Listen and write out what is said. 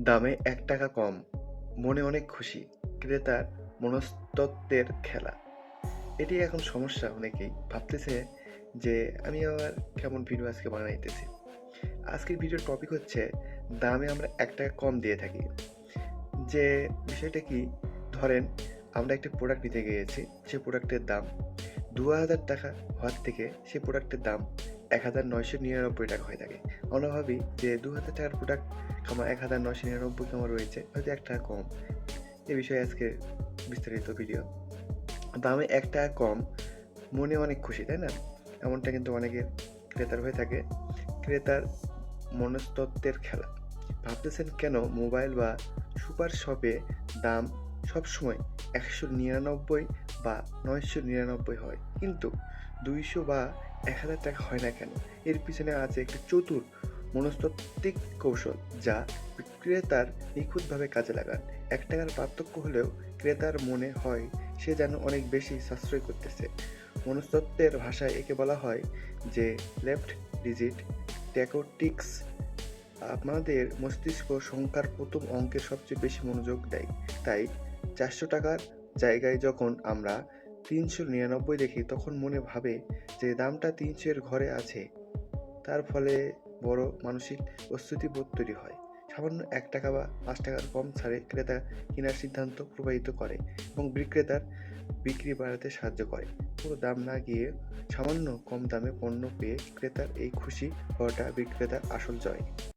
দামে এক টাকা কম, মনে অনেক খুশি, ক্রেতার মনস্তত্ত্বের খেলা। এটি এখন সমস্যা, অনেকেই ভাবতেছে যে আমি আবার কেমন ভিডিও আজকে বানাইতেছি। আজকের ভিডিওর টপিক হচ্ছে, দামে আমরা এক টাকা কম দিয়ে থাকি। যে বিষয়টা কি, ধরেন আমরা একটা প্রোডাক্ট নিতে গিয়েছি, সে প্রোডাক্টের দাম দু হাজার টাকা হওয়ার থেকে সেই প্রোডাক্টের দাম এক হাজার নয়শো নিরানব্বই টাকা হয়ে থাকে। আমরা ভাবি যে দু হাজার টাকার প্রোডাক্ট আমার এক হাজার নয়শো নিরানব্বই আমার রয়েছে, হয়তো এক টাকা কম। এ বিষয়ে আজকে বিস্তারিত ভিডিও দামে এক টাকা কম, মনে অনেক খুশি, তাই না? এমনটা কিন্তু অনেকে ক্রেতার হয়ে থাকে। ক্রেতার মনস্তত্ত্বের খেলা। ভাবতেছেন কেন মোবাইল বা সুপার শপে দাম সবসময় একশো নিরানব্বই বা নয়শো নিরানব্বই হয়। কিন্তু দুইশো বা এক হাজার টাকা হয় না কেন? এর পিছনে আছে একটি চতুর মনস্তাত্ত্বিক কৌশল যা ক্রেতার নিখুঁতভাবে কাজে লাগান। এক টাকার পার্থক্য হলেও ক্রেতার মনে হয় সে যেন অনেক বেশি সাশ্রয় করতেছে। মনস্তত্ত্বের ভাষায় একে বলা হয় যে লেফট ডিজিট ট্যাকোটিক্স। আপনাদের মস্তিষ্ক সংখ্যার প্রথম অঙ্কের সবচেয়ে বেশি মনোযোগ দেয়। তাই চারশো টাকার জায়গায় যখন আমরা তিনশো নিরানব্বই দেখি, তখন মনে ভাবে যে দামটা তিনশোর ঘরে আছে। তার ফলে বড় মানসিক প্রস্তুতিবোধ তৈরি হয়। সামান্য এক টাকা বা পাঁচ টাকার কম ছাড়ে ক্রেতা কেনার সিদ্ধান্ত প্রবাহিত করে এবং বিক্রেতার বিক্রি বাড়াতে সাহায্য করে। পুরো দাম না গিয়ে সামান্য কম দামে পণ্য পেয়ে ক্রেতার এই খুশি হওয়াটা বিক্রেতার আসল জয়।